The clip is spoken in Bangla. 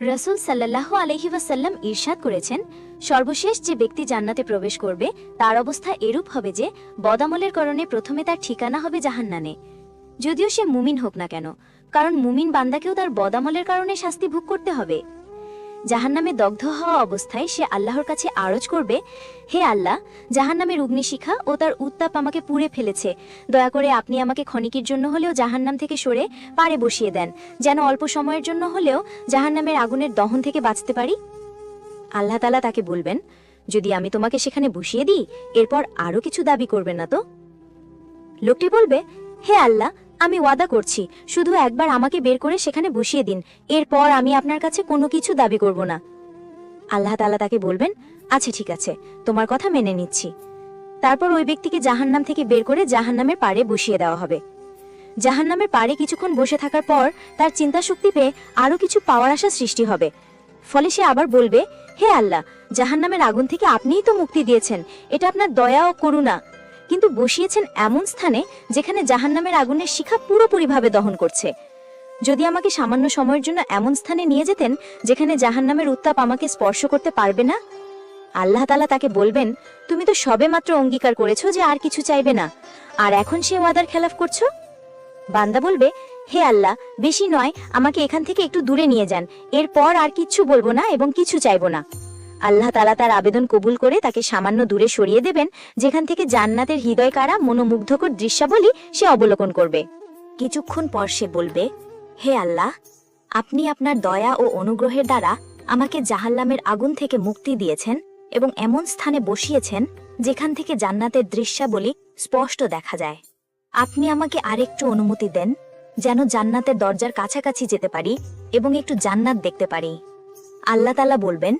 রসুল সাল্লাহ আলহি ওয়াসাল্লাম ঈর্ষাদ করেছেন, সর্বশেষ যে ব্যক্তি জান্নাতে প্রবেশ করবে, তার অবস্থা এরূপ হবে যে, বদামলের কারণে প্রথমে তার ঠিকানা হবে জাহান্নানে যদিও সে মুমিন হোক না কেন, কারণ মুমিন বান্দাকেও তার বদামলের কারণে শাস্তি ভোগ করতে হবে। জাহান্নামে দগ্ধ হওয়া অবস্থায় সে আল্লাহর কাছে আরজ করবে, হে আল্লাহ জাহান্নামের অগ্নিশিখা ও তার উত্তাপ আমাকে পুড়ে ফেলেছে। দয়া করে আপনি আমাকে ক্ষণিকের জন্য হলেও জাহান্নাম থেকে সরে পারে বসিয়ে দেন, যেন অল্প সময়ের জন্য হলেও জাহান্নামের আগুনের দহন থেকে বাঁচতে পারি। আল্লাহ তালা তাকে বলবেন, যদি আমি তোমাকে সেখানে বসিয়ে দিই, এরপর আরও কিছু দাবি করবে না তো? লোকটি বলবে, হে আল্লাহ আমি ওয়াদা করছি, শুধু একবার আমাকে বের করে সেখানে বসিয়ে দিন, এরপর আমি আপনার কাছে কোনো কিছু দাবি করব না। আল্লাহ তালা তাকে বলবেন আচ্ছা ঠিক আছে, তোমার কথা মেনে নিচ্ছি। তারপর ওই ব্যক্তিকে জাহান্নাম থেকে বের করে জাহান্নামের পাড়ে বসিয়ে দেওয়া হবে। জাহান্নামের পাড়ে কিছুক্ষণ বসে থাকার পর তার চিন্তা শক্তি পেয়ে আরও কিছু পাওয়ার আশা সৃষ্টি হবে। ফলে সে আবার বলবে, হে আল্লাহ, জাহান্নামের আগুন থেকে আপনিই তো মুক্তি দিয়েছেন, এটা আপনার দয়া ও করুণা। কিন্তু বসিয়েছেন এমন স্থানে যেখানে জাহান্নামের আগুনের শিখা পুরোপুরিভাবে দহন করছে। যদি আমাকে সামান্য সময়ের জন্য এমন স্থানে নিয়ে যেতেন যেখানে জাহান্নামের উত্তাপ আমাকে স্পর্শ করতে পারবে না? আল্লাহ তালা তাকে বলবেন, তুমি তো সবেমাত্র অঙ্গীকার করেছ যে আর কিছু চাইবে না। আর এখন সে ওয়াদার খেলাফ করছ? বান্দা বলবে, হে আল্লাহ, বেশি নয়, আমাকে এখান থেকে একটু দূরে নিয়ে যান। এরপর আর কিচ্ছু বলব না এবং কিছু চাইব না। আল্লাহ তালা তার আবেদন কবুল করে তাকে সামান্য দূরে সরিয়ে দেবেন, যেখান থেকে জান্নাতের হৃদয় কারা মনোমুগ্ধকর দৃশ্যাবলী সে অবলোকন করবে। কিছুক্ষণ পর সে বলবে, হে আল্লাহ, আপনি আপনার দয়া ও অনুগ্রহের দ্বারা আমাকে জাহাল্লামের আগুন থেকে মুক্তি দিয়েছেন এবং এমন স্থানে বসিয়েছেন যেখান থেকে জান্নাতের দৃশ্যাবলী স্পষ্ট দেখা যায়। আপনি আমাকে আরেকটু অনুমতি দেন, যেন জান্নাতের দরজার কাছাকাছি যেতে পারি এবং একটু জান্নাত দেখতে পারি। আল্লাহ তালা বলবেন